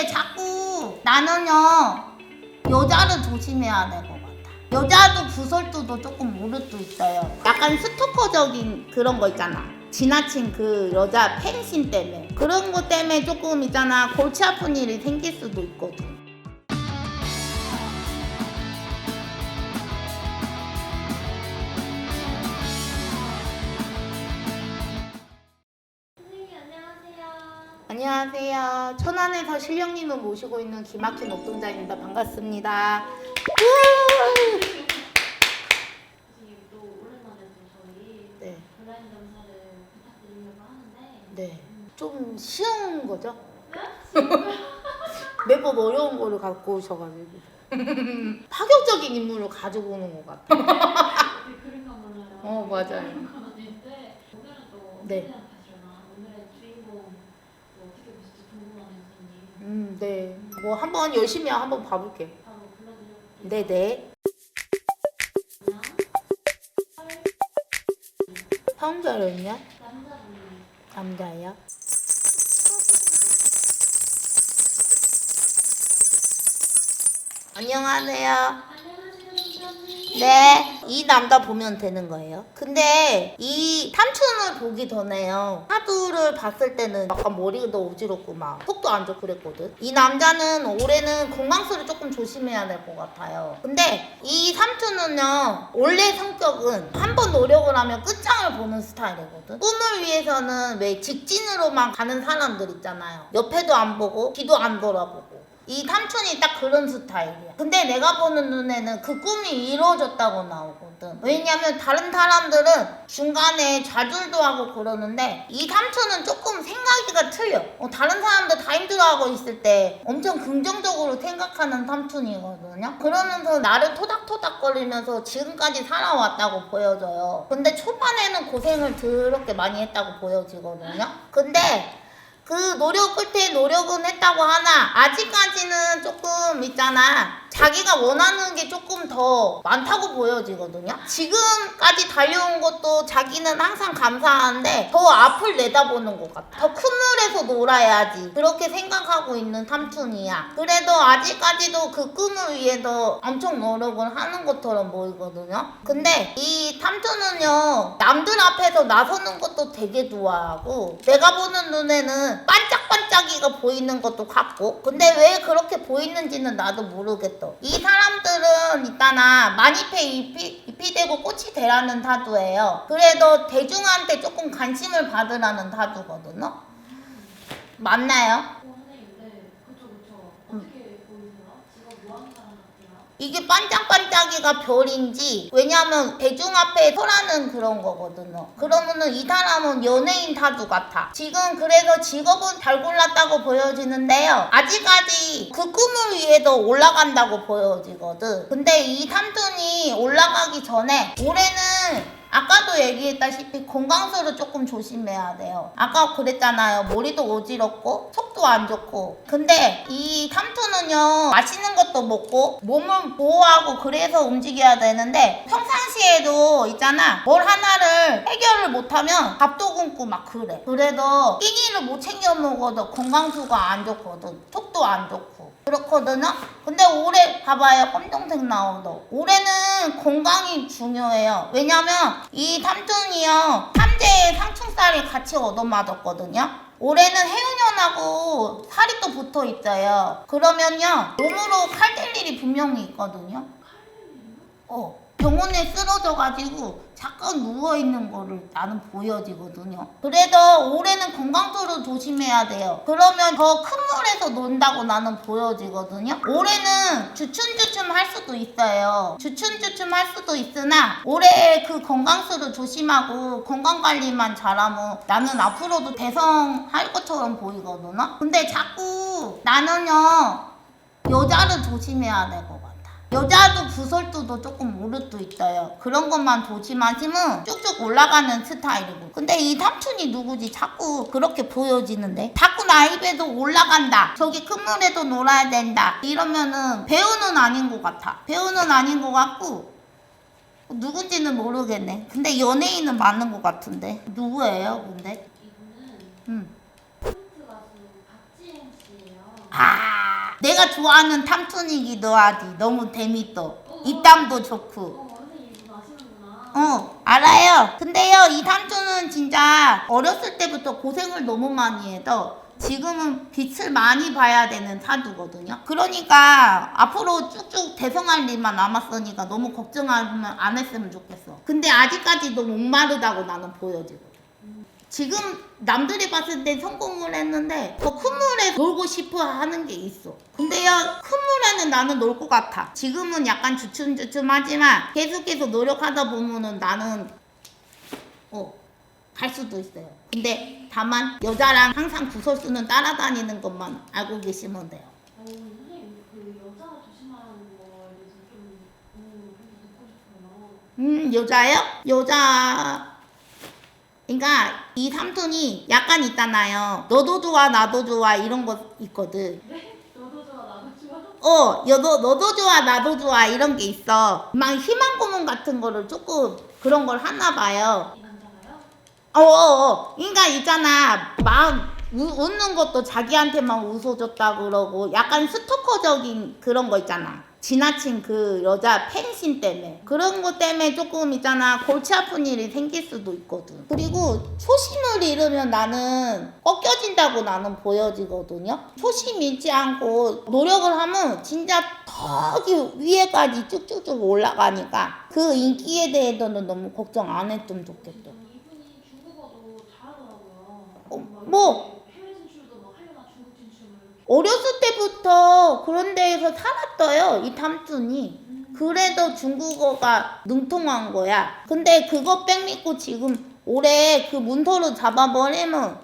근데 자꾸 나는요 여자를 조심해야 될 것 같아. 여자도 구설수도 조금 모를 수 있어요. 약간 스토커적인 그런 거 있잖아. 지나친 그 여자 팬심 때문에 그런 거 때문에 조금 있잖아 골치 아픈 일이 생길 수도 있거든. 안녕하세요. 천안에서 실령님을 모시고 있는 김학현 옥동자입니다. 반갑습니다. 네, 하는데 네. 좀 쉬운 거죠? 네? 매번 어려운 거를 갖고 오셔가지고. 파격적인 인물을 가지고 오는 것 같아. 그 그런가 몰라요. 어, 맞아요. 네. 어떻게 생각하시나 오늘의 주인공 또 어떻게 보실지 궁금하네요 선생님. 음, 네. 뭐 한번 열심히 한번 봐볼게. 네네. 그냥 성별은요? 남자분이 남자예요? 안녕하세요. 네, 이 남자 보면 되는 거예요. 근데 이 삼촌을 보기 전에요. 하두를 봤을 때는 약간 머리도 어지럽고 막 속도 안 좋고 그랬거든. 이 남자는 올해는 건강수를 조금 조심해야 될 것 같아요. 근데 이 삼촌은요, 원래 성격은 한 번 노력을 하면 끝장을 보는 스타일이거든. 꿈을 위해서는 왜 직진으로만 가는 사람들 있잖아요. 옆에도 안 보고 뒤도 안 돌아보고. 이 삼촌이 딱 그런 스타일이야. 근데 내가 보는 눈에는 그 꿈이 이루어졌다고 나오거든. 왜냐면 다른 사람들은 중간에 좌절도 하고 그러는데 이 삼촌은 조금 생각이가 틀려. 어, 다른 사람들 다 힘들어하고 있을 때 엄청 긍정적으로 생각하는 삼촌이거든요. 그러면서 나를 토닥토닥거리면서 지금까지 살아왔다고 보여져요. 근데 초반에는 고생을 더럽게 많이 했다고 보여지거든요. 근데 그 노력 끝에 노력은 했다고 하나. 아직까지는 조금 있잖아 자기가 원하는 게 조금 더 많다고 보여지거든요. 지금까지 달려온 것도 자기는 항상 감사한데 더 앞을 내다보는 것 같아. 더 큰 물에서 놀아야지. 그렇게 생각하고 있는 삼촌이야. 그래도 아직까지도 그 꿈을 위해서 엄청 노력을 하는 것처럼 보이거든요. 근데 이 삼촌은요 남들 앞에서 나서는 것도 되게 좋아하고 내가 보는 눈에는 반짝반짝이가 보이는 것도 같고. 근데 왜 그렇게 보이는지는 나도 모르겠어 이 사람들은 있잖아 만잎에 잎이, 잎이 되고 꽃이 되라는 타두예요 그래도 대중한테 조금 관심을 받으라는 타두거든요 맞나요? 어, 선생님 네 그쵸 그쵸 어떻게 보이세요? 지금 뭐 하는 사람 같아요? 이게 반짝반짝이가 별인지 왜냐면 대중 앞에 서라는 그런 거거든요. 그러면은 이 사람은 연예인 타두 같아. 지금 그래서 직업은 잘 골랐다고 보여지는데요. 아직까지 그 꿈을 위해서 올라간다고 보여지거든. 근데 이 삼촌이 올라가기 전에 올해는 아까도 얘기했다시피 건강수를 조금 조심해야 돼요. 아까 그랬잖아요. 머리도 어지럽고 속도 안 좋고. 근데 이 삼촌은요 맛있는 것도 먹고 몸을 보호하고 그래서 움직여야 되는데 평상시에도 있잖아 뭘 하나를 해결을 못하면 밥도 굶고 막 그래. 그래도 끼니를 못 챙겨 먹어도 건강수가 안 좋거든. 속도 안 좋고. 그렇거든요. 근데 올해 봐봐요. 검정색 나오도. 올해는 건강이 중요해요. 왜냐면 이 삼촌이요. 삼재에 상충살이 같이 얻어맞았거든요. 올해는 해운년하고 살이 또 붙어 있어요. 그러면요. 몸으로 칼댈 일이 분명히 있거든요. 어. 병원에 쓰러져가지고 잠깐 누워있는 거를 나는 보여지거든요. 그래도 올해는 건강도로 조심해야 돼요. 그러면 더 큰 물에서 논다고 나는 보여지거든요. 올해는 주춤주춤 할 수도 있어요. 주춤주춤 할 수도 있으나 올해 그 건강수를 조심하고 건강관리만 잘하면 나는 앞으로도 대성할 것처럼 보이거든요. 근데 자꾸 나는요 여자를 조심해야 될 것 같아. 여자도 구설수도 조금 수 있어요. 그런 것만 조심하시면 쭉쭉 올라가는 스타일이고. 근데 이 삼촌이 누구지? 자꾸 그렇게 보여지는데? 자꾸 나이배도 올라간다. 저기 큰 물에도 놀아야 된다. 이러면은 배우는 아닌 것 같아. 배우는 아닌 것 같고. 누군지는 모르겠네. 근데 연예인은 맞는 것 같은데. 누구예요, 근데? 이분은 음. 콘트 가수 박지행 씨예요. 아, 내가 좋아하는 탐툰이기도 하지. 너무 재밌어. 입담도 좋고. 어, 알아요. 근데요, 이 탐투는 진짜 어렸을 때부터 고생을 너무 많이 해서 지금은 빛을 많이 봐야 되는 사주거든요. 그러니까 앞으로 쭉쭉 대성할 일만 남았으니까 너무 걱정하면 안 했으면 좋겠어. 근데 아직까지도 목마르다고 나는 보여지거든. 지금 남들이 봤을 때 성공을 했는데 더 큰 물에 놀고 싶어 하는 게 있어. 근데요, 큰 물에는 나는 놀 것 같아. 지금은 약간 주춤주춤하지만 계속해서 노력하다 보면은 나는 어, 갈 수도 있어요. 근데 다만 여자랑 항상 구설수는 따라다니는 것만 알고 계시면 돼요. 어, 선생님 그 여자 조심하라는 거에 대해서 좀 어, 좀 듣고 싶어요. 음, 여자요? 여자. 그러니까 이 삼촌이 약간 있잖아요. 너도 좋아, 나도 좋아 이런 거 있거든. 네? 너도 좋아 나도 좋아. 어, 여도 너도 좋아, 나도 좋아 이런 게 있어. 막 희망 고문 같은 거를 조금 그런 걸 하나 봐요. 이 남자가요? 어, 어, 어. 그러니까 있잖아. 마음 우, 웃는 것도 자기한테만 웃어줬다 그러고 약간 스토커적인 그런 거 있잖아. 지나친 그 여자 팬심 때문에 그런 것 때문에 조금 있잖아 골치 아픈 일이 생길 수도 있거든 그리고 초심을 잃으면 나는 꺾여진다고 나는 보여지거든요 초심 잃지 않고 노력을 하면 진짜 저기 위에까지 쭉쭉쭉 올라가니까 그 인기에 대해서는 너무 걱정 안 했으면 좋겠어. 어, 막 뭐? 이렇게 해외 진출도 막 하려나 중국 진출을. 어렸을 때부터 그런 데에서 살았어요, 이 탐순이. 그래도 중국어가 능통한 거야. 근데 그거 뺑 믿고 지금 올해 그 문서를 잡아버리면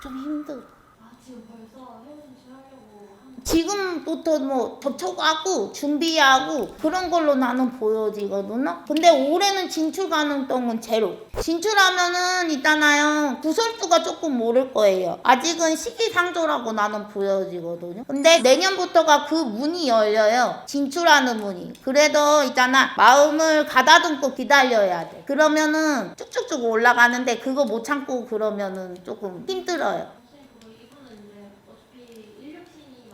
좀 힘들어. 아 지금 벌써 해외 진출하려고 하는. 지금부터 뭐 접촉하고 준비하고 그런 걸로 나는 보여지거든요. 근데 올해는 진출 가능성은 제로. 진출하면은 있잖아요. 구설수가 조금 오를 거예요. 아직은 시기상조라고 나는 보여지거든요. 근데 내년부터가 그 문이 열려요. 진출하는 문이. 그래도 있잖아. 마음을 가다듬고 기다려야 돼. 그러면은 쭉쭉쭉 올라가는데 그거 못 참고 그러면은 조금 힘들어요. 선생님 그거 이분은 이제 어차피 인력신이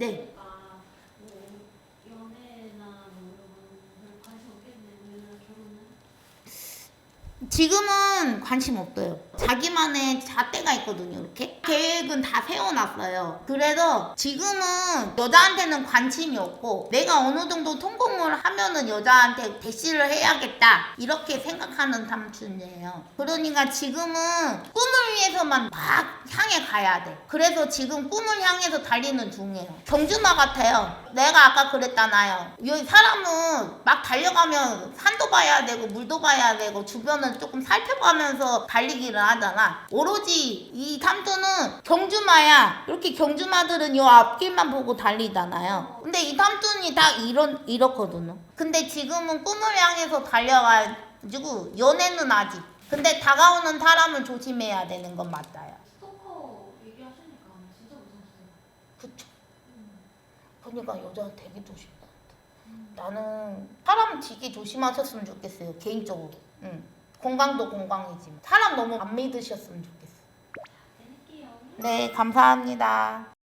많다고 네. 했으니까 뭐 연애나 뭐 이런 거는 별 관심 없겠네. 왜냐면 결혼은. 지금은 관심 없어요. 자기만의 잣대가 있거든요, 이렇게. 계획은 다 세워놨어요. 그래서 지금은 여자한테는 관심이 없고, 내가 어느 정도 성공을 하면은 여자한테 대시를 해야겠다. 이렇게 생각하는 삼촌이에요. 그러니까 지금은 꿈을 위해서만 막 향해 가야 돼. 그래서 지금 꿈을 향해서 달리는 중이에요. 경주마 같아요. 내가 아까 그랬잖아요. 이 사람은 막 달려가면 산도 봐야 되고 물도 봐야 되고 주변을 조금 살펴가면서 달리기를 하잖아. 오로지 이 삼촌은 경주마야. 이렇게 경주마들은 요 앞길만 보고 달리잖아요. 근데 이 삼촌이 다 이런 이렇거든요. 근데 지금은 꿈을 향해서 달려가지고 연애는 아직. 근데 다가오는 사람을 조심해야 되는 건 맞아요. 스토커 얘기하시니까 진짜 무서웠어요. 그쵸. 그러니까 여자 되게 돼. 나는 사람 되게 조심하셨으면 좋겠어요. 개인적으로. 응. 건강도 건강이지만 사람 너무 안 믿으셨으면 좋겠어요. 네, 할게요. 네, 감사합니다.